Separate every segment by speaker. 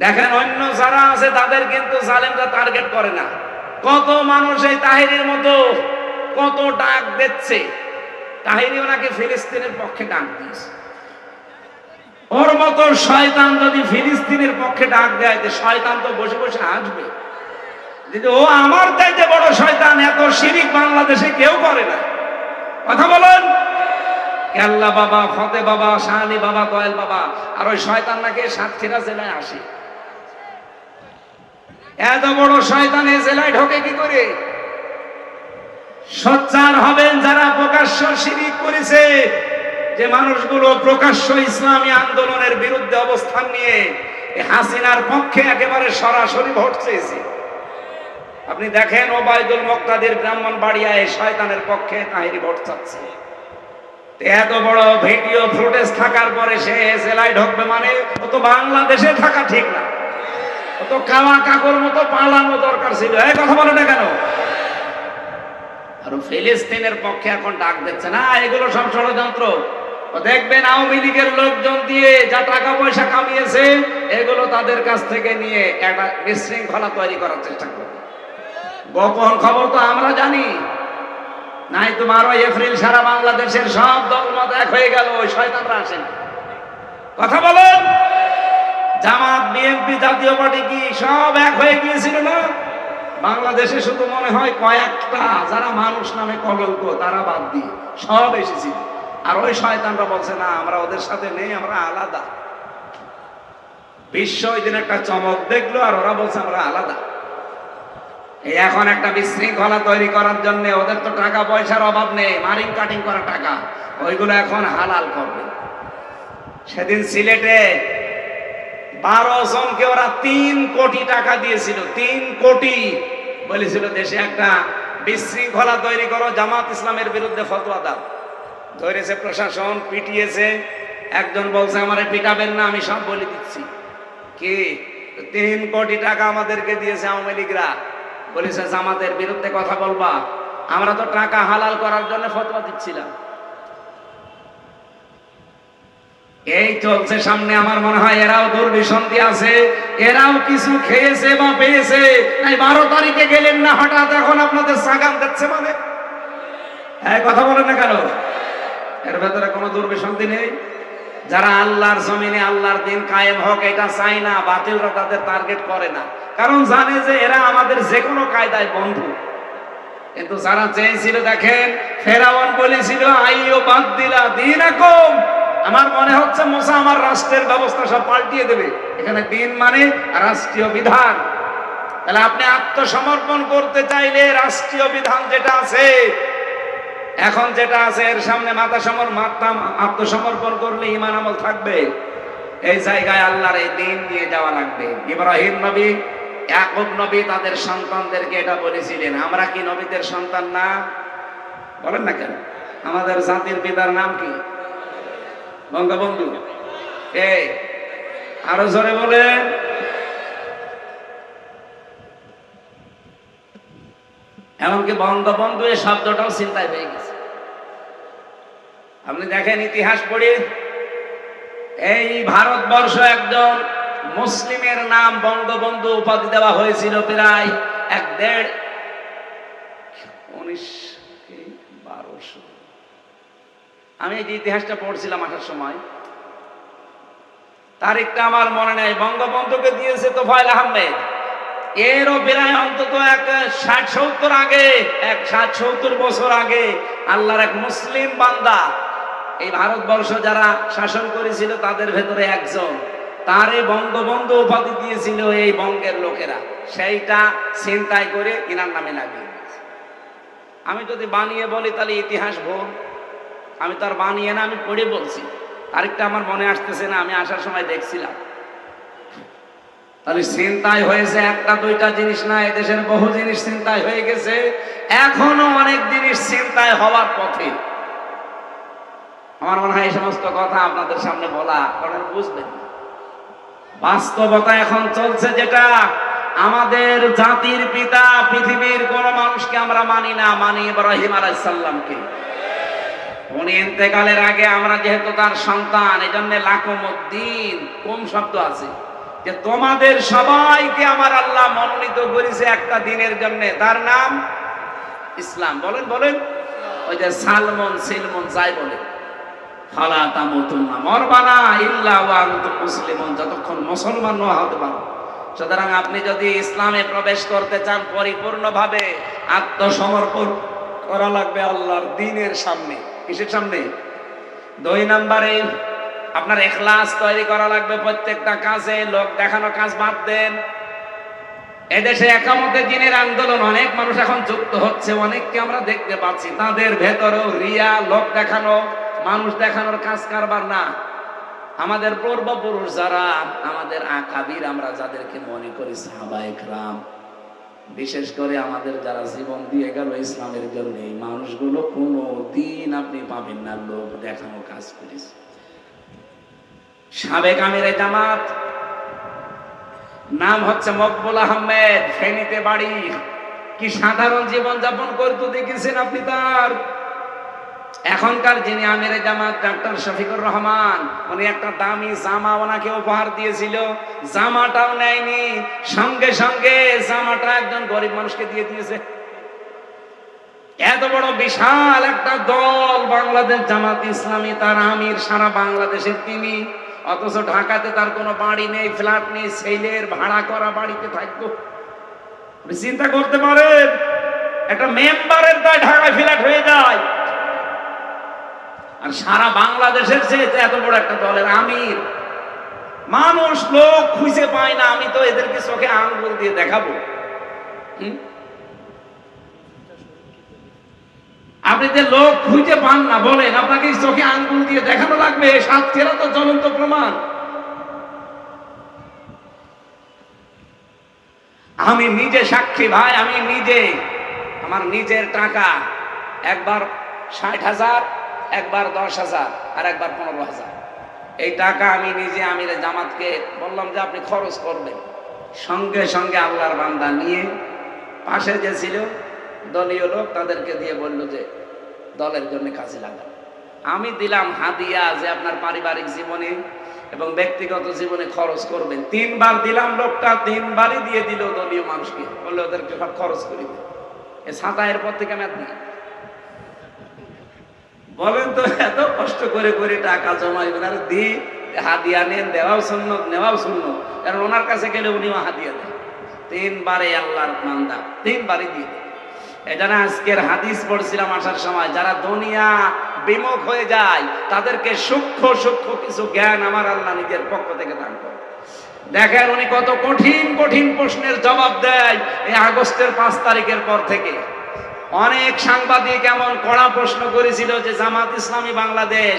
Speaker 1: দেখেন অন্য যারা আছে, তাদের কিন্তু জালেমরা টার্গেট করে না। কত মানুষ এই তাহিরের মতো কত ডাক দিচ্ছে। তাহিরি ওনাকে ফিলিস্তিনের পক্ষে ডাক দিয়েছে। ওর মতো শয়তান যদি ফিলিস্তিনের পক্ষে ডাক দেয় শয়তান তো বসে বসে আসবে যদি ও আমার চাইতে বড় শয়তান, এত শিরিক বাংলাদেশে কেউ করে না। কথা বলেন। কেল্লা বাবা, ফতে বাবা, শাহানি বাবা কয়েল বাবা, আর ওই শয়তান নাকি সাতক্ষীরা জেলায় আসে। এত বড় শয়তান জেলায় ঢোকে কি করে? সোচ্চার হবেন যারা প্রকাশ্য শিরিক করেছে, যে মানুষগুলো প্রকাশ্য ইসলামী আন্দোলনের বিরুদ্ধে অবস্থান নিয়ে হাসিনার পক্ষে একেবারে সরাসরি ভোট চেয়েছে। আপনি দেখেন ওবায়দুল মক্তাদের ব্রাহ্মণ বাড়িয়ায় শয়তানের পক্ষে তাহিরি ভোট চাচ্ছে। এত বড় ভিডিও ফুটেজ থাকার পরে সে জেলায় ঢুকবে মানে ও তো বাংলাদেশে থাকা ঠিক না। তো কামা কাকুর মতো পালানো দরকার ছিল। এই কথা বলে না কেন? আর ফিলিস্তিনের পক্ষে এখন ডাক দিচ্ছে না, এগুলো সব ষড়যন্ত্র। দেখবেন আওয়ামী লীগের লোকজন দিয়ে যা টাকা পয়সা কামিয়েছে, এগুলো তাদের কাছ থেকে নিয়ে একটা বিশৃঙ্খলা তৈরি করার চেষ্টা করবে। গোপন খবর তো আমরা জানি। নাই তো বারো এপ্রিল সারা বাংলাদেশের সব দলমত এক হয়ে গেল, ওই শয়তানরা আসেন। কথা বলেন। জামাত বিএনপি জাতীয় পার্টি কি সব এক হয়ে গিয়েছিল না? বাংলাদেশে শুধু মনে হয় কয়েকটা, যারা মানুষ নামে কলঙ্ক, তারা বাদ দিয়ে সব এসেছিল আর ওই শয়তানরা বলছে, না, আমরা ওদের সাথে নেই, আমরা আলাদা। বিশ্ব ওই দিন একটা চমক দেখল, আর ওরা বলছে, আমরা আলাদা। এই এখন একটা বিশৃঙ্খলা তৈরি করার জন্য ওদের তো টাকা পয়সার অভাব নেই, মারিং কাটিং করা টাকা, ওইগুলো এখন হালাল করবে। সেদিন সিলেটে বারো জনকে ওরা তিন কোটি টাকা দিয়েছিল, তিন কোটি। বলেছিল, দেশে একটা বিশৃঙ্খলা তৈরি করো, জামাত ইসলামের বিরুদ্ধে ফতোয়া দাও। ধরেছে প্রশাসন, পিটিয়েছে। একজন বলছে, আমারে পিটাবেন না, আমি সব বলে দিচ্ছি। কি? তিন কোটি টাকা আমাদেরকে দিয়েছে আওয়ামী লীগরা। বলেছে, জামাতের বিরুদ্ধে কথা বলবা। আমরা তো টাকা হালাল করার জন্য ফতোয়া দিচ্ছিলাম। এই চলছে সামনে, আমার মনে হয় এরাও দুর্বিসন্ধি আছে, এরাও কিছু খেয়েছে বা পেয়েছে। নাই বারো তারিখে গেলেন না, হঠাৎ এখন আপনাদের সাগান দিচ্ছে মানে? হ্যাঁ কথা বলেন না কেন? এর ভেতরে কোনো দুর্বিসন্ধি নেই। যারা আল্লাহর জমিনে আল্লাহর দিন কায়েম হোক, এটা চাই না, বাতিলরা তাদের টার্গেট করে না। কারণ জানে যে এরা আমাদের যে কোনো কায়দায় বন্ধু। কিন্তু যারা চেয়েছিল, দেখেন ফেরাওয়ান বলেছিল আইও বাদ দিলা দিন আমার মনে হচ্ছে মোসা আমার রাষ্ট্রের ব্যবস্থা সব পাল্টিয়ে দেবে। এখানে দিন মানে রাষ্ট্রীয় বিধান। তাহলে আপনি আত্মসমর্পণ করতে চাইলে রাষ্ট্রীয় বিধান যেটা আছে, এখন যেটা আছে, এর সামনে মাথা সমর, মাথা আত্মসমর্পণ করলে ইমান আমল থাকবে। এই জায়গায় আল্লাহর এই দিন নিয়ে যাওয়া লাগবে। ইব্রাহিম নবী, ইয়াকুব নবী তাদের সন্তানদেরকে এটা বলেছিলেন, আমরা কি নবীদের সন্তান না? বলেন না কেন? আমাদের জাতির পিতার নাম কি? বঙ্গবন্ধু। কে আরও জোরে বলেন। এমনকি বঙ্গবন্ধু এই শব্দটাও চিন্তায় হয়ে গেছে। আপনি দেখেন ইতিহাস পড়ে, এই ভারতবর্ষ একজন মুসলিমের নাম বঙ্গবন্ধু উপাধি দেওয়া হয়েছিল প্রায় এক দেড়, উনিশ বারোশো। আমি এই যে ইতিহাসটা পড়ছিলাম আসার সময়, তারিখটা আমার মনে নেই, বঙ্গবন্ধুকে দিয়েছে তোফায়েল আহমেদ। এরও প্রায় অন্তত এক ষাট সত্তর আগে, এক ষাট সত্তর বছর আগে আল্লাহর এক মুসলিম বান্দা, এই ভারতবর্ষ যারা শাসন করেছিল তাদের ভেতরে একজন, তারে বঙ্গবন্ধু উপাধি দিয়েছিল এই বঙ্গের লোকেরা। সেইটা চিন্তায় করে ইনার নামে লাগিয়ে আমি যদি বানিয়ে বলি তাহলে ইতিহাস ভুল। আমি তো আর বানিয়ে না, আমি পড়ে বলছি। তারিখটা আমার মনে আসতেছে না, আমি আসার সময় দেখছিলাম। তাহলে চিন্তায় হয়েছে, একটা দুইটা জিনিস না, এদেশের বহু জিনিস চিন্তায় হয়ে গেছে। এখনও অনেক জিনিস চিন্তায় হওয়ার পথে। আমার মনে হয় এই সমস্ত কথা আপনাদের সামনে বলা আপনারা বুঝবেন বাস্তবতা এখন চলছে যেটা, আমাদের জাতির পিতা পৃথিবীর কোন মানুষকে আমরা মানি না, মানি ইব্রাহিম আলাইসাল্লামকে উনি ইন্তেকালের আগে আমরা যেহেতু তার সন্তান এই জন্য লাকুমুদ্দিন কোন শব্দ আছে? যে তোমাদের সবাইকে আমার আল্লাহ মনোনীত করেছে একটা দিনের জন্য। তার নাম? ইসলাম। বলেন বলেন। ওই যে সালমন, সিলমন, যাই বলে। ফালা তামুতুন্না মরবানা ইল্লা ওয়া আনতুম মুসলিমুন। যতক্ষণ মুসলমান না হতে পারো। সুতরাং আপনি যদি ইসলামে প্রবেশ করতে চান, পরিপূর্ণভাবে আত্মসমর্পণ করা লাগবে আল্লাহর দিনের সামনে। কিসের সামনে? দুই নম্বরে, আপনার এখলাস তৈরি করা লাগবে প্রত্যেকটা কাজে, লোক দেখানো কাজ বাদ দেন। এদেশে একামতে দিনের আন্দোলন, অনেক মানুষ এখন যুক্ত হচ্ছে, অনেককে আমরা দেখতে পাচ্ছি। তাদের ভেতরেও রিয়া, লোক দেখানো, মানুষ দেখানোর কাজ কারবার না। আমাদের পূর্বপুরুষ যারা, আমাদের আকাবির আমরা যাদেরকে মনে করি সাহাবায়ে রাম বিশেষ করে আমাদের যারা জীবন দিয়ে গেল ইসলামের জন্য, এই মানুষগুলো কোনো দিন আপনি পাবেন না লোক দেখানো কাজ করেছে। সাবেক আমির জামাত, নাম হচ্ছে মকবুল আহমেদ, ফেনীতে বাড়ি। কি সাধারণ জীবন যাপন করতে দেখেছেন আপনি তার? এখনকার যিনি আমিরে জামাত, ডাক্তার শফিকুর রহমান, উনি একটা দামি জামা ওনাকে উপহার দিয়েছিল। জামাটাও নেয়নি। সঙ্গে সঙ্গে জামাটা একজন গরিব মানুষকে দিয়ে দিয়েছে। এত বড় বিশাল একটা দল বাংলাদেশ জামাত ইসলামী, তার আমির সারা বাংলাদেশের তিনি। অথচ ঢাকাতে তার কোনো বাড়ি নেই, ফ্ল্যাট নেই, ছেলের ভাড়া করা বাড়িতে থাকতো। চিন্তা করতে পারেন, একটা মেম্বারের দায় ঢাকায় ফ্ল্যাট হয়ে যায়। আর সারা বাংলাদেশের চেয়ে এত বড় একটা দলের আমির। মানুষ লোক খুঁজে পায় না, আমি তো এদেরকে চোখে আঙ্গুল দিয়ে দেখাবো। আপনি যে লোক খুঁজে পান না বলেন, আপনাকে চোখে আঙ্গুল দিয়ে দেখানো লাগবে সাতক্ষীরা তো জ্বলন্ত প্রমাণ। আমি নিজে সাক্ষী ভাই, আমি নিজে, আমার নিজের টাকা একবার ষাট হাজার একবার দশ হাজার আর একবার পনেরো হাজার। এই টাকা আমি নিজে আমিরে জামাতকে বললাম যে আপনি খরচ করবেন। সঙ্গে সঙ্গে আল্লাহর বান্দা নিয়ে পাশে যে ছিল দলীয় লোক তাদেরকে দিয়ে বলল যে দলের জন্য কাজে লাগান। আমি দিলাম হাদিয়া যে আপনার পারিবারিক জীবনে এবং ব্যক্তিগত জীবনে খরচ করবেন। তিনবার দিলাম লোকটা, তিনবারই দিয়ে দিল দলীয় মানুষকে। বললে ওদেরকে খরচ করি এ ছাতায়ের পর থেকে আমি আর দিই বলেন তো, এত কষ্ট করে করে টাকা জমাইবেন, আর দি, হাদিয়া নেন, দেওয়াও শূন্য নেওয়াও শূন্য কারণ ওনার কাছে গেলে উনিও হাদিয়া দেন। তিনবারে আল্লাহর মান্দা, তিনবারই দিয়ে দেন। এটা আজকের হাদিস পড়ছিলাম আসার সময়, যারা দুনিয়া বিমুখ হয়ে যায়, তাদেরকে সূক্ষ্ম সূক্ষ্ম কিছু জ্ঞান আমার আল্লাহ নিজের পক্ষ থেকে দান করে দেখেন উনি কত কঠিন কঠিন প্রশ্নের জবাব দেয় এই আগস্টের পাঁচ তারিখের পর থেকে। অনেক সাংবাদিক এমন কড়া প্রশ্ন করেছিল যে জামাত ইসলামী বাংলাদেশ,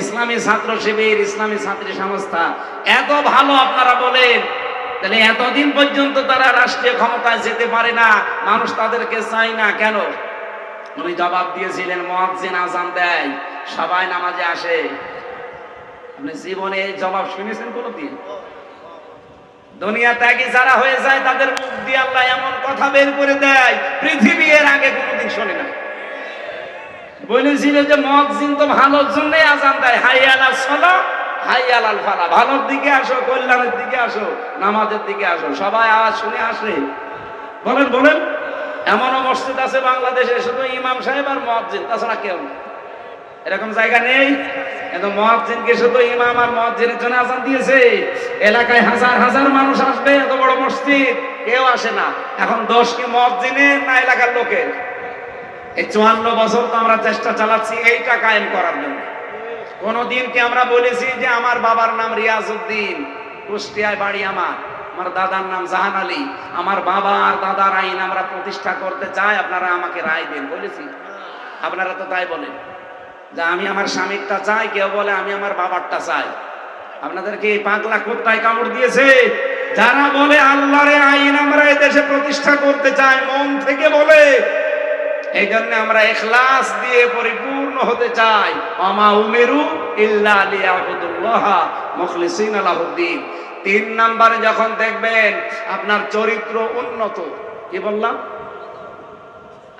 Speaker 1: ইসলামী ছাত্র শিবির, ইসলামী ছাত্রী সংস্থা, এত ভালো আপনারা বলেন, তাহলে এতদিন পর্যন্ত তারা রাষ্ট্রীয় ক্ষমতায় যেতে পারে না, মানুষ তাদেরকে চায় না কেন? উনি জবাব দিয়েছিলেন মহাজিন আজান দেয়, সবাই নামাজে আসে। আপনি জীবনে জবাব শুনেছেন কোনোদিন? দুনিয়া ত্যাগী যারা হয়ে যায় তাদের মুখ দিয়ে আল্লাহ এমন কথা বের করে দেয়, পৃথিবী এর আগে কোনোদিন শোনে না বলেছিল যে মহাজিন তো ভালোর জন্য আজান দেয় হাই আলা সলা হাই আলাল ফালা। ভালোর দিকে আসো, কল্যাণের দিকে আসো, নামাজের দিকে আসো, সবাই আওয়াজ শুনে আসে। বলেন বলেন, এমনও মসজিদ আছে বাংলাদেশে, শুধু ইমাম সাহেব আর মহাজিন, তাছাড়া কেউ নেই। এরকম জায়গা নেই। কিন্তু মহাজিনকে শুধু ইমাম আর মহাজিনের জন্য আজান দিয়েছে। এলাকায় হাজার হাজার মানুষ আসবে, এত বড় মসজিদ, কেউ আসে না। এখন দোষ কি মহাজিনের না এলাকার লোকের? এই চুয়ান্ন বছর তো আমরা চেষ্টা চালাচ্ছি এইটা কায়েম করার জন্য। কোনদিন কি আমরা বলেছি যে আমার বাবার নাম রিয়াজ উদ্দিন কুষ্টিয়ায় বাড়ি আমার আমার দাদার নাম জাহান আলী, আমার বাবা আর দাদার আইন আমরা প্রতিষ্ঠা করতে চাই, আপনারা আমাকে রায় দেন, বলেছি। আপনারা তো তাই বলেন। যে আমি আমার স্বামীরটা চাই, কেউ বলে আমি আমার বাবারটা চাই। আপনাদেরকে এই পাগলা কোথায় কামড় দিয়েছে? যারা বলে আল্লাহরে আইন আমরা দেশে প্রতিষ্ঠা করতে চাই, মন থেকে বলে। এই জন্য আমরা এখলাস দিয়ে পরিপূর্ণ হতে চাই। আমা উমেরু ইল্লা তিন নাম্বারে যখন দেখবেন আপনার চরিত্র উন্নত, কি বললাম?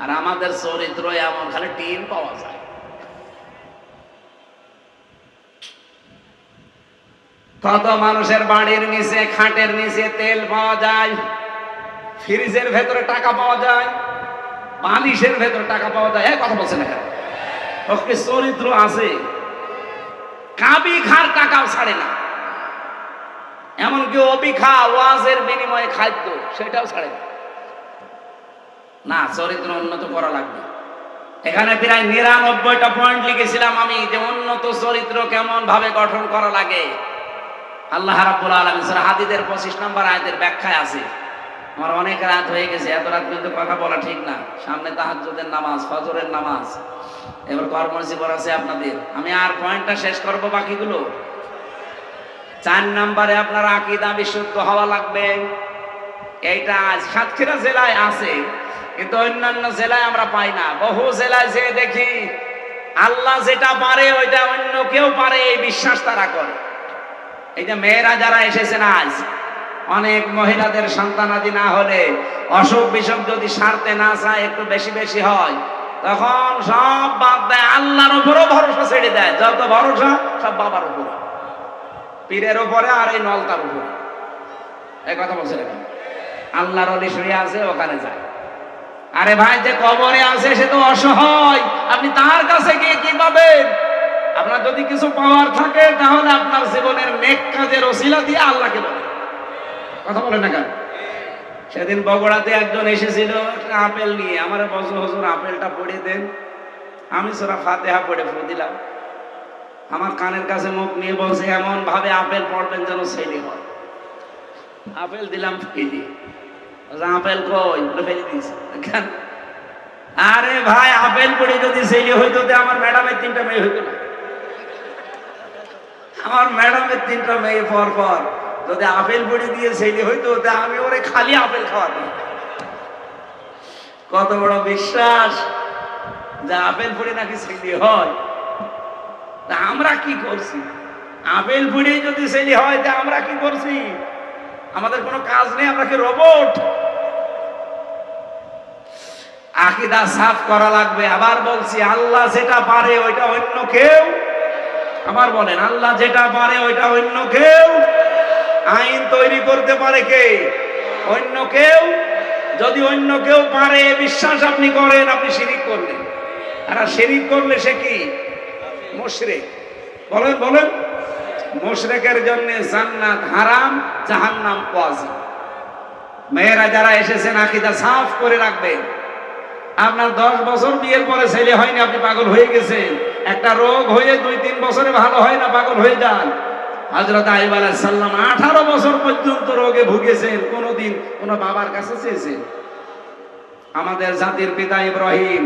Speaker 1: আর আমাদের চরিত্র এমন, খালি টিন পাওয়া যায়। কত মানুষের বাড়ির নিচে, খাটের নিচে তেল পাওয়া যায়, ফ্রিজের ভেতরে টাকা পাওয়া যায়, বালিশের ভেতরে টাকা পাওয়া যায়। কথা বলছে না চরিত্র আছে। কাবি খার টাকাও ছাড়ে না। এমনকি অবিখা ওয়াজের বিনিময়ে খাদ্য, সেটাও ছাড়ে না। না, চরিত্র উন্নত করা লাগবে। এখানে প্রায় নিরানব্বইটা পয়েন্ট লিখেছিলাম আমি যে উন্নত চরিত্র কেমন ভাবে গঠন করা লাগে। আল্লাহ রাব্বুল আলামিন সূরা হাদিদের 25 নম্বর আয়াতের ব্যাখ্যায় আছে। আমার অনেক রাত হয়ে গেছে, এত রাত কিন্তু কথা বলা ঠিক না। সামনে তাহাজ্জুদের নামাজ, ফজরের নামাজ। এবার কর্মজীবন আছে আপনাদের। আমি আর পয়েন্টটা শেষ করব বাকিগুলো। চার নম্বরে আপনার আকিদা বিশুদ্ধ হওয়া লাগবে। এইটা সাতক্ষীরা জেলায় আছে, কিন্তু অন্যান্য জেলায় আমরা পাই না। বহু জেলায় যে দেখি, আল্লাহ যেটা পারে, ওইটা অন্য কেউ পারে, এই বিশ্বাস তারা করে। এই যে মেয়েরা যারা এসেছেন আজ, অনেক মহিলাদের সন্তানাদি না হলে অসুখ বিসুখ যদি সারতে না চায়, একটু বেশি বেশি হয়, তখন সব বাদ দেয়, আল্লাহর উপরও ভরসা ছেড়ে দেয়। যত ভরসা, সব বাবার উপর। পীরের উপরে আর এই নলতার উপরে। এই কথা বলছে? আল্লাহর অলি শুয়ে আছে, ওখানে যায়। আরে ভাই, যে কবরে আছে, সে তো অসহায়। আপনি তার কাছে গিয়ে কি পাবেন? আপনার যদি কিছু পাওয়ার থাকে, তাহলে আপনার জীবনের নেক কাজের ওসিলা দিয়ে আল্লাহকে বলেন কথা বলে না কেন? সেদিন বগুড়াতে একজন এসেছিল, একটা আপেল নিয়ে। আমার বছর হজুর, আপেলটা পড়ে দেন। আমি সোরা ফাতেহা পড়ে ফু দিলাম। আমার কানের কাছে মুখ নিয়ে বলছে এমন ভাবে আপেল পড়বেন যেন ছেলে হয়। আপেল দিলাম, ফেলি আপেল কই? ফেলে দিয়েছে। আরে ভাই, আপেল পড়ে যদি ছেলে হইতো আমার ম্যাডামের তিনটা মেয়ে হইতো না। আমার ম্যাডামের তিনটা মেয়ে পর পর। যদি আপেল পড়ে দিয়ে ছেলে হইতো আমি ওরে খালি আপেল খাওয়াতাম। কত বড় বিশ্বাস যে আপেল পড়ে নাকি ছেলে হয়। তা আমরা কি করছি? আপেল পড়ে যদি ছেলে হয়, তা আমরা কি করছি? আমাদের কোনো কাজ নেই, আমরা কি রোবট? আকিদা সাফ করা লাগবে। আবার বলছি, আল্লাহ যেটা পারে, ওইটা অন্য কেউ আবার বলেন, আল্লাহ যেটা পারে ওইটা অন্য কেউ। আইন তৈরি করতে পারে কে? অন্য কেউ। যদি অন্য কেউ পারে, বিশ্বাস আপনি করেন, আপনি শিরিক করলেন। আর শিরিক করলে সে কি? মুশরিক। বলেন বলেন। মুশরিকের জন্য জান্নাত হারাম, জাহান্নাম ওয়াজিব। মেয়েরা যারা এসেছেন, আকিদা সাফ করে রাখবেন। আপনার দশ বছর বিয়ের পরে ছেলে হয়নি, আপনি পাগল হয়ে গেছেন। একটা রোগ হয়ে দুই তিন বছরে ভালো হয় না, পাগল হয়ে যান। হজরত আইব সাল্লাম আঠারো বছর পর্যন্ত রোগে ভুগেছেন, কোনোদিন কোনো বাবার কাছে চেয়েছেন। আমাদের জাতির পিতা ইব্রাহিম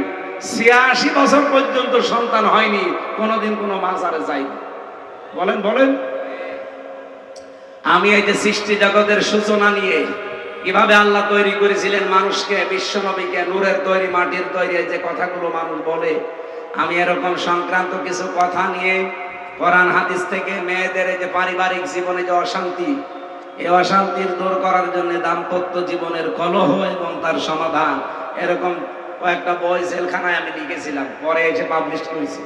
Speaker 1: ছিয়াশি বছর পর্যন্ত সন্তান হয়নি, কোনোদিন কোনো মাজারে যায়নি। বলেন বলেন। আমি এই যে সৃষ্টি জগতের সূচনা নিয়ে কীভাবে আল্লাহ তৈরি করেছিলেন মানুষকে বিশ্বনবীকে নূরের তৈরি, মাটির তৈরি যে কথাগুলো মানুষ বলে আমি এরকম সংক্রান্ত কিছু কথা নিয়ে কোরআন হাদিস থেকে মেয়েদের যে পারিবারিক জীবনে যে অশান্তি, এই অশান্তির দূর করার জন্য দাম্পত্য জীবনের কলহ এবং তার সমাধান, এরকম কয়েকটা বই জেলখানায় আমি লিখেছিলাম, পরে এসে পাবলিশ করেছি।